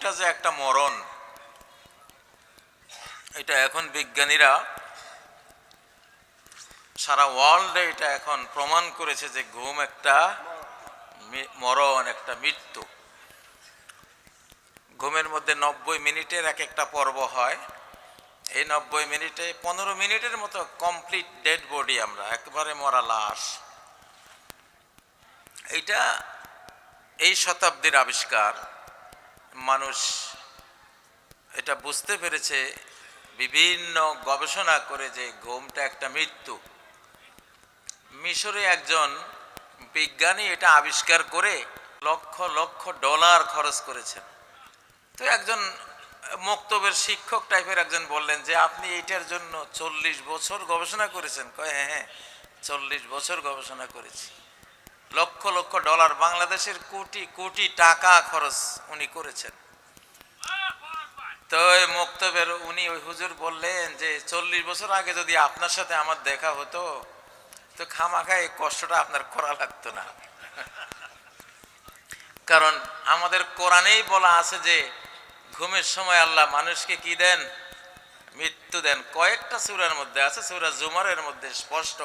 ঘুমটা যে একটা মরণ, এটা এখন বিজ্ঞানীরা সারা ওয়ার্ল্ডে এটা এখন প্রমাণ করেছে যে ঘুম একটা মরণ, একটা মৃত্যু। ঘুমের মধ্যে নব্বই মিনিটের এক একটা পর্ব হয়। এই নব্বই মিনিটে পনেরো মিনিটের মতো কমপ্লিট ডেড বডি আমরা, একবারে মরা লাশ। এইটা এই শতাব্দীর আবিষ্কার। মানুষ এটা বুঝতে পেরেছে, বিভিন্ন গবেষণা করে যে ঘুমটা একটা মৃত্যু। মিশরে একজন বিজ্ঞানী এটা আবিষ্কার করে লক্ষ লক্ষ ডলার খরচ করেছেন। তো একজন মক্তবের শিক্ষক টাইপের একজন বললেন যে, আপনি এইটার জন্য চল্লিশ বছর গবেষণা করেছেন? কয় হ্যাঁ হ্যাঁ চল্লিশ বছর গবেষণা করেছি। লক্ষ লক্ষ ডলার, বাংলাদেশের কোটি কোটি টাকা খরচ উনি করেছেন। তো ওই মক্তবের উনি ওই হুজুর বললেন যে, চল্লিশ বছর আগে যদি আপনার সাথে আমার দেখা হতো, তো খামাখা এই কষ্টটা আপনার করা লাগতো না। কারণ আমাদের কোরআনেই বলা আছে যে, ঘুমের সময় আল্লাহ মানুষকে কি দেন? মৃত্যু দেন। কয়েকটা সুরার মধ্যে আছে, সুরা জুমারের মধ্যে স্পষ্ট।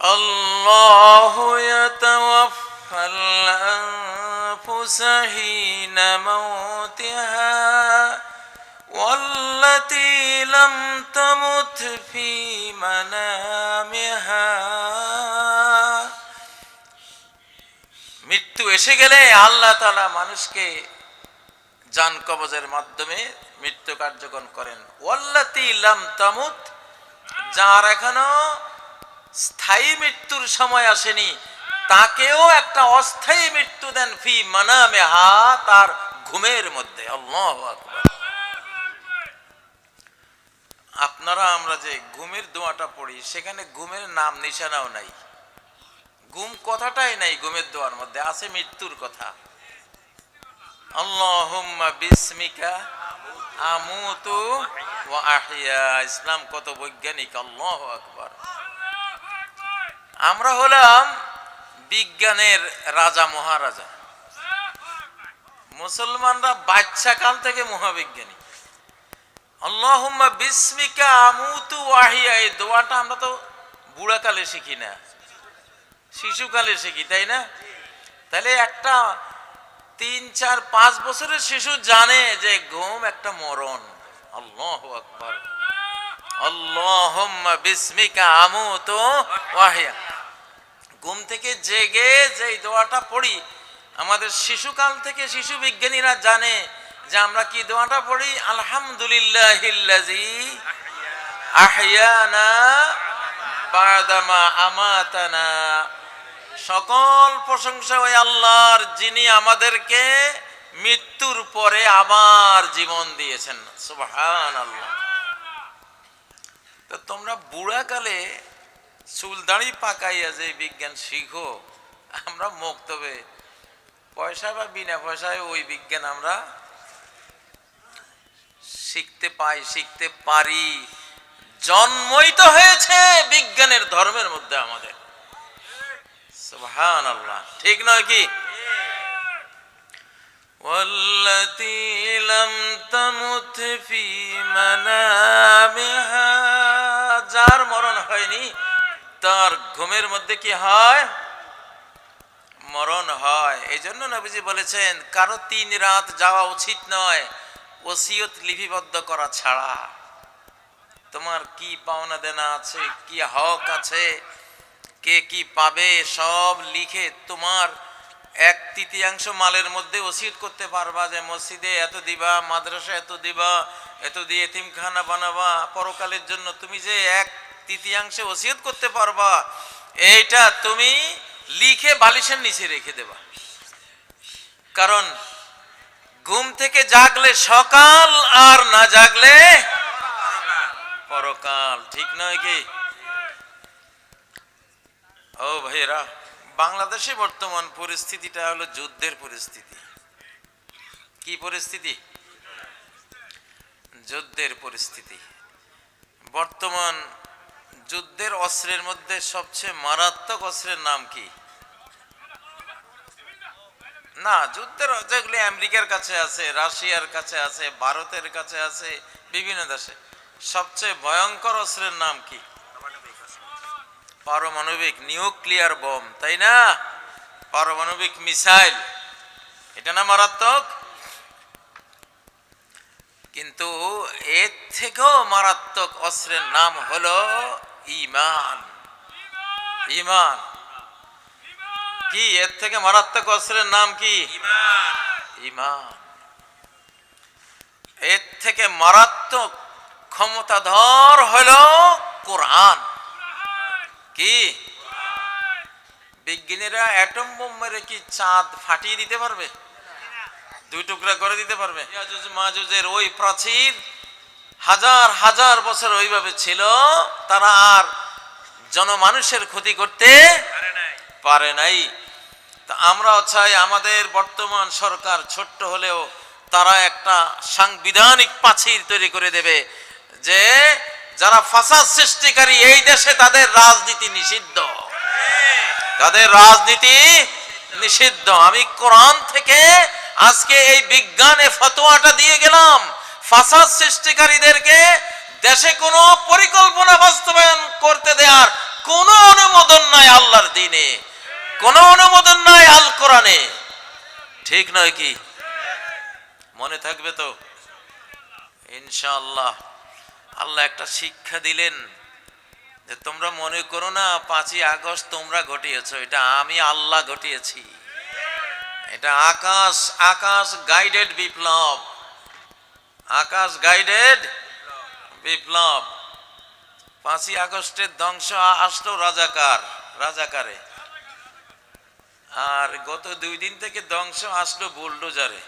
الله يتوفى الأنفس حين موتها والتي لم تمت في منامها মৃত্যু এসে গেলে আল্লাহ তালা মানুষকে জান কবজের মাধ্যমে মৃত্যু কার্যকর করেন ওয়াল্লাতি লাম তামুত যার এখনো স্থায়ী মৃত্যুর সময় আসেনি। তাকেও একটা অস্থায়ী মৃত্যু দেন ফি মানামে হা তার ঘুমের মধ্যে। আপনারা আমরা যে ঘুমের দোয়াটা পড়ি, সেখানে ঘুমের নাম নিশানাও নাই। ঘুম কথাটাই নাই ঘুমের দোয়ার মধ্যে, আছে মৃত্যুর কথা। বিসমিকা আমুতু ওয়া ইসলাম কত বৈজ্ঞানিক, আল্লাহু আকবার। আমরা হলাম বিজ্ঞানের রাজা মহারাজা। মুসলমানরা বাচ্চা কাল থেকে মহাবিজ্ঞানী। আল্লাহুম্মা বিসমিকা আমুতু ওয়াহিয়া, এই দোয়াটা আমরা তো বুড়াকালে শিখি না। শিশুকালে শিখি, তাই না? তাহলে একটা তিন, চার, পাঁচ বছরের শিশু জানে যে ঘুম একটা মরণ। আল্লাহ আকবার। আল্লাহুম্মা বিসমিকা আমুতু ওয়াহিয়া। ঘুম থেকে জেগে যে এই দোয়াটা পড়ি, আমাদের শিশুকাল থেকে শিশু বিজ্ঞানীরা জানে যে আমরা কি দোয়াটা পড়ি? আলহামদুলিল্লাহিল্লাজি আহয়ানা বাদামা আমাতানা। সকল প্রশংসা ওই আল্লাহর, যিনি আমাদেরকে মৃত্যুর পরে আবার জীবন দিয়েছেন। সুবহান আল্লাহ তো তোমরা বুড়াকালে চুল দাড়ি পাকাইয়া যে বিজ্ঞান শিখো আমরা মুক্তবে পয়সা বা বিনা পয়সায় ওই বিজ্ঞান আমরা শিখতে পাই শিখতে পারি জন্মই তো হয়েছে বিজ্ঞানের ধর্মের মধ্যে আমাদের সুবহান আল্লাহ ঠিক নয় কি والتي لم تمت في منامها যার মরণ হয়নি। তার ঘুমের মধ্যে কি হয়? মরণ হয়। এই জন্য নবীজি বলেছেন, কারও তিন রাত যাওয়া উচিত নয়, ওসিয়ত লিপিবদ্ধ করা ছাড়া। তোমার কি পাওনা দেনা আছে, কি হক আছে, কে কি পাবে, সব লিখে তোমার এক তৃতীয়াংশ মালের মধ্যে ওসিয়ত করতে পারবা যে মসজিদে এত দিবা মাদ্রাসা এত দিবা, এত দিয়ে এতিমখানা বানাবা। পরকালের জন্য তুমি যে এক তৃতীয়াংশে ওসিয়ত করতে পারবা, এইটা তুমি লিখে বালিশের নিচে রেখে দেবা। কারণ ঘুম থেকে জাগলে সকাল আর না জাগলে পরকাল, ঠিক নয় কি? ও ভাইরা বাংলাদেশে বর্তমান পরিস্থিতিটা হলো যুদ্ধের পরিস্থিতি। কি পরিস্থিতি? যুদ্ধের পরিস্থিতি। বর্তমান যুদ্ধের অস্ত্রের মধ্যে সবচেয়ে মারাত্মক অস্ত্রের নাম কি? না, যুদ্ধের যেগুলি আমেরিকার কাছে আছে, রাশিয়ার কাছে আছে, ভারতের কাছে আছে, বিভিন্ন দেশে। সবচেয়ে ভয়ঙ্কর অস্ত্রের নাম কি? পারমাণবিক নিউক্লিয়ার বোম, তাই না? পারমাণবিক মিসাইল। এটা না মারাত্মক? কিন্তু এর থেকেও মারাত্মক অস্ত্রের নাম হলো ইমান ইমান কি? এর থেকে মারাত্মক অস্ত্রের নাম কি? ইমান এর থেকে মারাত্মক ক্ষমতাধর হলো কোরআন। কি? বিজ্ঞানীরা অ্যাটম বোম মেরে কি চাঁদ ফাটিয়ে দিতে পারবে? দুই টুকরা করে দিতে পারবে। ইয়াজুজ মাজুজের ওই প্রাচীর হাজার হাজার বছর ওইভাবে ছিল তারা আর জনমানুষের ক্ষতি করতে পারে নাই। তা আমরাও চাই আমাদের বর্তমান সরকার ছোট্ট হলেও তারা একটা সাংবিধানিক প্রাচীর তৈরি করে দেবে যে যারা ফাসাদ সৃষ্টিকারী এই দেশে তাদের রাজনীতি নিষিদ্ধ। তাদের রাজনীতি নিষিদ্ধ। আমি কোরআন থেকে আজকে এই বিজ্ঞানে ফতোয়াটা দিয়ে গেলাম। ফাসাদ সৃষ্টিকারীদেরকে দেশে কোনো পরিকল্পনা বাস্তবায়ন করতে দেওয়ার কোনো অনুমোদন নাই আল্লাহর দিনে। কোনো অনুমোদন নাই আল কোরআনে। ঠিক নয় কি? মনে থাকবে তো? ইনশাআল্লাহ। আল্লাহ একটা শিক্ষা দিলেন যে তোমরা মনে করো না, পাঁচই আগস্ট তোমরা ঘটিয়েছ, এটা আমি আল্লাহ ঘটিয়েছি। এটা আকাশ আকাশ গাইডেড বিপ্লব। আকাশ গাইডেড বিপ্লব। পাঁচই আগস্টের ধ্বংস, আসলো রাজাকার, রাজাকারে। আর গত দুই দিন থেকে ধ্বংস, আসলো বুলডোজারে।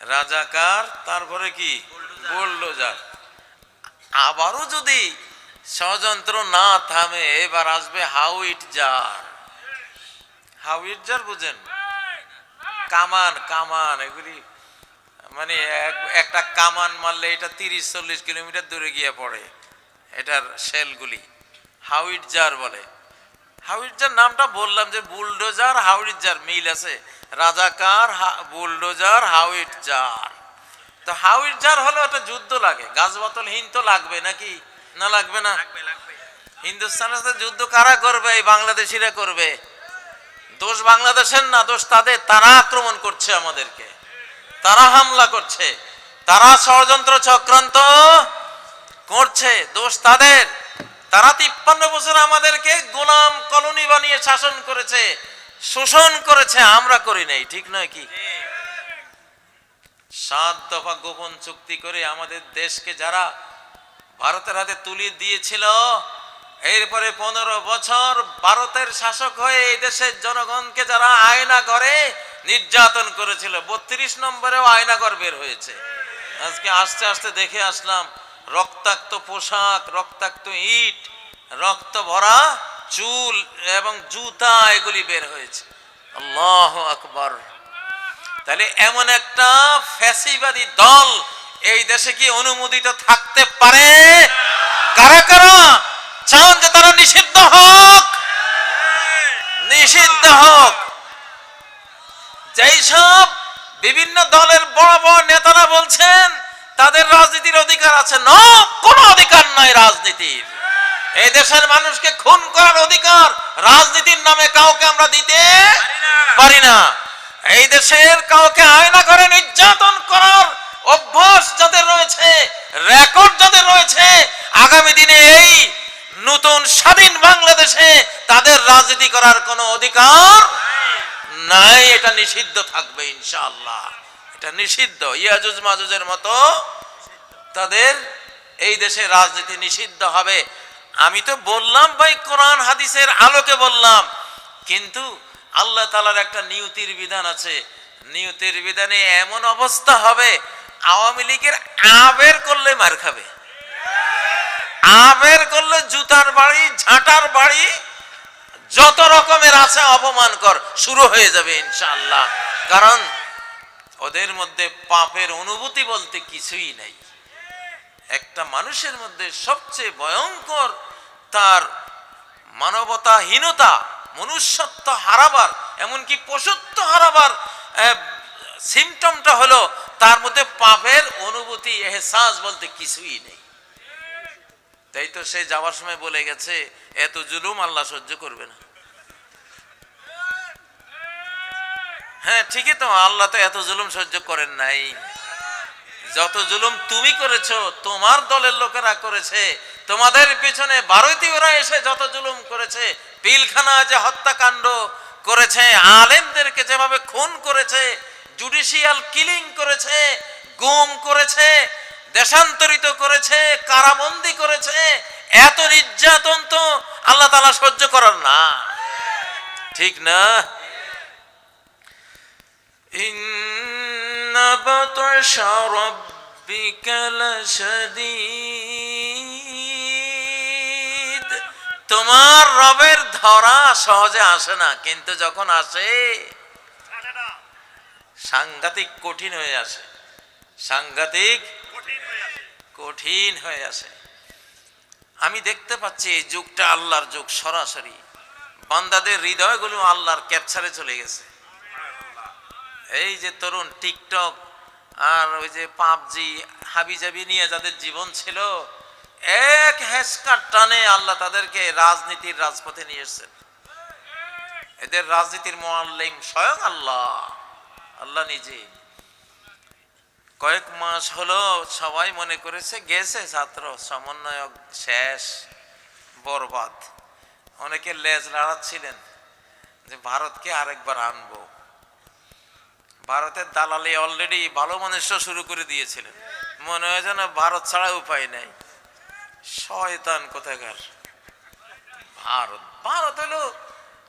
রাজাকার, তারপরে কি? বুলডোজার। আবারও যদি ষড়যন্ত্র না থামে, এবার আসবে howitzer. Howitzer বুঝেন? কামান কামান এগুলি মানে এক- একটা কামান মারলে এটা তিরিশ চল্লিশ কিলোমিটার দূরে গিয়ে পড়ে এটার শেলগুলি। হাউইট জার বলে। হাউইট জার নামটা বললাম যে বুলডোজার হাউইট জার মিল আছে। রাজাকার বুলডোজার হাউইট জার তো হাউইট জার হলো একটা যুদ্ধ লাগে। গাছ বোতলহীন তো লাগবে নাকি? না লাগবে না? হিন্দুস্তানের সাথে যুদ্ধ কারা করবে? এই বাংলাদেশিরা করবে। দোষ বাংলাদেশের না, দোষ তাদের। তারা আক্রমণ করছে আমাদেরকে। তারা হামলা করছে। তারা ষড়যন্ত্র চক্রান্ত করছে। দোষ তাদের। তারা তিপ্পান্ন বছর আমাদেরকে গোলাম কলোনি বানিয়ে শাসন করেছে, শোষণ করেছে, আমরা করি নাই, ঠিক নয় কি? সাত দফা গোপন চুক্তি করে আমাদের দেশকে যারা ভারতের হাতে তুলে দিয়েছিল এরপরে পনেরো বছর ভারতের শাসক হয়ে এই দেশের জনগণকে যারা আয়না করে নির্যাতন করেছিল, বত্রিশ নম্বরেও আয়নাগর বের হয়েছে। আজকে আস্তে আস্তে দেখে আসলাম, রক্তাক্ত পোশাক, রক্তাক্ত ইট, রক্ত ভরা চুল এবং জুতা এগুলি বের হয়েছে। আল্লাহ আকবর। তাহলে এমন একটা ফ্যাসিবাদী দল এই দেশে কি অনুমোদিত থাকতে পারে? কারা কারা? চান যে তারা নিষিদ্ধ হোক। নিষিদ্ধ হোক। যেই সব বিভিন্ন দলের বড় বড় নেতারা বলছেন, তাদের রাজনীতির অধিকার আছে। ন, কোনো অধিকার নাই রাজনীতির। এই দেশের মানুষকে খুন করার অধিকার রাজনীতির নামে কাউকে আমরা দিতে পারি না। এই দেশের কাউকে আয়না করে নির্যাতন করার অভ্যাস যাদের রয়েছে রেকর্ড যাদের রয়েছে, আগামী দিনে এই নতুন স্বাধীন বাংলাদেশে তাদের রাজনীতি করার কোনো অধিকার নাই। এটা নিষিদ্ধ থাকবে ইনশাআল্লাহ। এটা নিষিদ্ধ। ইয়াজুজ মাজুজের মতো তাদের এই দেশে রাজনীতি নিষিদ্ধ হবে। আমি তো বললাম ভাই, কোরআন হাদিসের আলোকে বললাম। কিন্তু আল্লাহ তালার একটা নিয়তির বিধান আছে। নিয়তির বিধানে এমন অবস্থা হবে, আওয়ামী লীগের আবের করলে মার খাবে। আবের করলে জুতার বাড়ি, ঝাঁটার বাড়ি, যত রকমের আছে অপমান কর, শুরু হয়ে যাবে ইনশাআল্লাহ। কারণ ওদের মধ্যে পাপের অনুভূতি বলতে কিছুই নাই। একটা মানুষের মধ্যে সবচেয়ে ভয়ঙ্কর তার মানবতাহীনতা, মনুষ্যত্ব হারাবার, এমনকি পশুত্ব হারাবার সিমটমটা হলো তার মধ্যে পাপের অনুভূতি, এহসাস বলতে কিছুই নেই। তাই তো সে যাওয়ার সময় বলে গেছে, এত জুলুম আল্লাহ সহ্য করবে না। হ্যাঁ ঠিকই তো, আল্লাহ তো এত জুলুম সহ্য করেন নাই। যত জুলুম তুমি করেছ, তোমার দলের লোকেরা করেছে, তোমাদের পিছনে ভারতীয়রা এসে যত জুলুম করেছে, পিলখানা যে হত্যাকাণ্ড করেছে, আলেমদেরকে যেভাবে খুন করেছে, জুডিশিয়াল কিলিং করেছে, গুম করেছে দেশান্তরিত করেছে, কারাবন্দি করেছে, এত নির্যাতন তো আল্লাহ তালা সহ্য করার না। ঠিক না? তোমার রবের ধরা সহজে আসে না, কিন্তু যখন আসে, সাংঘাতিক কঠিন হয়ে আসে। সাংঘাতিক কঠিন হয়ে আছে। আমি দেখতে পাচ্ছি এই যুগটা আল্লাহর যুগ সরাসরি। বান্দাদের হৃদয়গুলো আল্লাহর ক্যাপচারে চলে গেছে। এই যে তরুণ টিকটক আর ওই যে পাবজি, হাবিজাবি নিয়ে যাদের জীবন ছিল, এক হেসকার টানে আল্লাহ তাদেরকে রাজনীতির রাজপথে নিয়ে এসছেন। এদের রাজনীতির মোয়াল্লিম স্বয়ং আল্লাহ। আল্লাহ নিজে কয়েক মাস হলো সবাই মনে করেছে গেছে ছাত্র, সমন্বয়ক শেষ, বরবাদ। অনেকে লেজ লাড়াচ্ছিলেন যে ভারতকে আরেকবার আনব। ভারতের দালালি অলরেডি ভালো মানুষ শুরু করে দিয়েছিলেন। মনে হয় যেন ভারত ছাড়া উপায় নাই। শয়তান কোথাকার? ভারত। ভারত হলো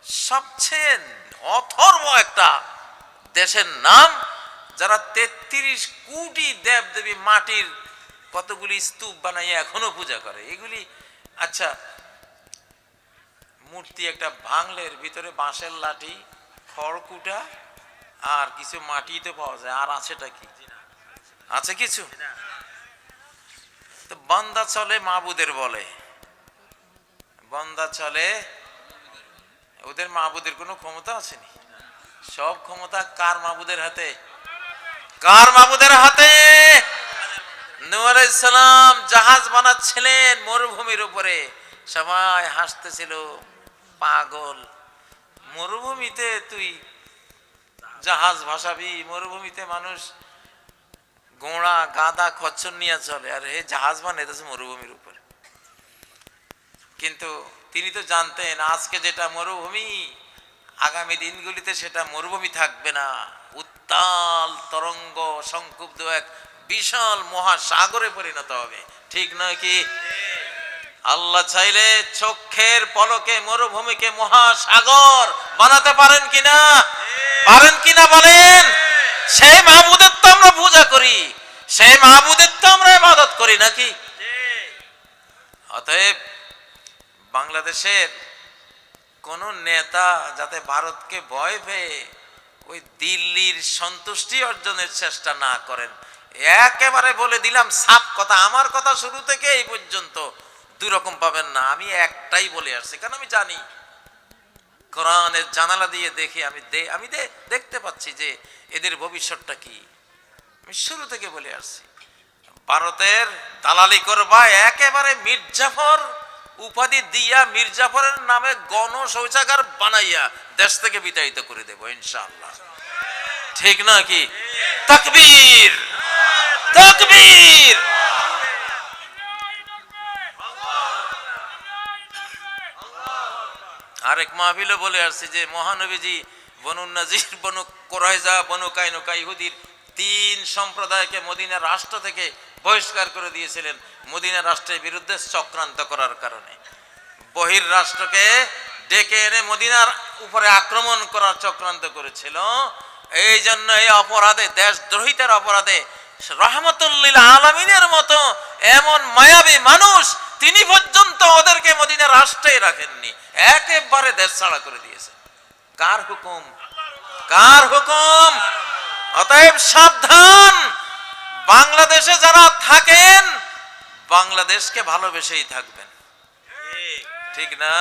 সবচেয়ে অথর্ব একটা দেশের নাম যারা তেত্রিশ কোটি দেব দেবী মাটির কতগুলি স্তূপ বানাইয়া এখনও পূজা করে, এগুলি আচ্ছা মূর্তি একটা ভাঙলের ভিতরে বাঁশের লাঠি, খড়কুটা আর কিছু মাটি তো পাওয়া যায়, আর আছেটা কি? আছে কিছু? তো বন্দা চলে মাবুদের বলে। বন্দা চলে, ওদের মাবুদের কোনো ক্ষমতা আসেনি সব ক্ষমতা কার মাবুদের হাতে? কার মাবুদের হাতে? নূর সালাম জাহাজ বানাচ্ছিলেন মরুভূমির উপরে। সবাই হাসতেছিল, পাগল, মরুভূমিতে তুই জাহাজ ভাসাবি, মরুভূমিতে মানুষ গোড়া গাদা খচ্চর নিয়ে চলে। আর হে জাহাজ বানাইতেছে মরুভূমির উপরে। কিন্তু তিনি তো জানতেন, আজকে যেটা মরুভূমি, আগামী দিনগুলিতে সেটা মরুভূমি থাকবে না। উত্তাল তরঙ্গ সংকুব্ধ এক বিশাল মহাসাগরে পরিণত হবে। ঠিক নয় কি? আল্লাহ চাইলে চোখের পলকে, মরুভূমিকে মহাসাগর বানাতে পারেন কিনা? পারেন কিনা বলেন? সেই মাহবুদের তো আমরা পূজা করি। সেই মাহবুদের তো আমরা ইবাদত করি নাকি? অতএব বাংলাদেশের কোন নেতা যাতে ভারতকে ভয় পেয়ে ওই দিল্লির সন্তুষ্টি অর্জনের চেষ্টা না করেন। একেবারে বলে দিলাম সাপ কথা, আমার কথা শুরু থেকে এই পর্যন্ত দুই রকম পাবেন না। আমি একটাই বলে আসছি, কারণ আমি জানি। কোরআনের জানালা দিয়ে দেখি আমি দে- আমি দেখতে পাচ্ছি যে এদের ভবিষ্যৎটা কি। আমি শুরু থেকে বলে আসছি। ভারতের দালালি করবা একেবারে মির্জাফর উপাধি দিয়া মির্জাফরের নামে গণ শৌচাগার বানাইয়া দেশ থেকে বিতাড়িত করে দেব, ইনশাআল্লাহ। ঠিক না কি? তাকবীর! তাকবীর! আরেক মাহফিলে বলে আসছে যে, মহানবীজি, বনু নাজির, বনু কোরাইজা বনু কাইনুকা ইহুদির তিন সম্প্রদায়কে মদিনা রাষ্ট্র থেকে বহিষ্কার করে দিয়েছিলেন মদিনা রাষ্ট্রের বিরুদ্ধে চক্রান্ত করার কারণে। বহির রাষ্ট্রকে ডেকে এনে মদিনার উপরে আক্রমণ করার চক্রান্ত করেছিল। এই জন্য এই অপরাধে দেশদ্রোহিতার অপরাধে রহমতুল্লিল আলমিনের মতো এমন মায়াবী মানুষ তিনি পর্যন্ত ওদেরকে মদিনা রাষ্ট্রে রাখেননি। একেবারে দেশ ছাড়া করে দিয়েছে কার হুকুম? কার হুকুম? অতএব সাবধান! বাংলাদেশে যারা থাকেন বাংলাদেশকে ভালোবেসেই থাকবেন। ঠিক। না?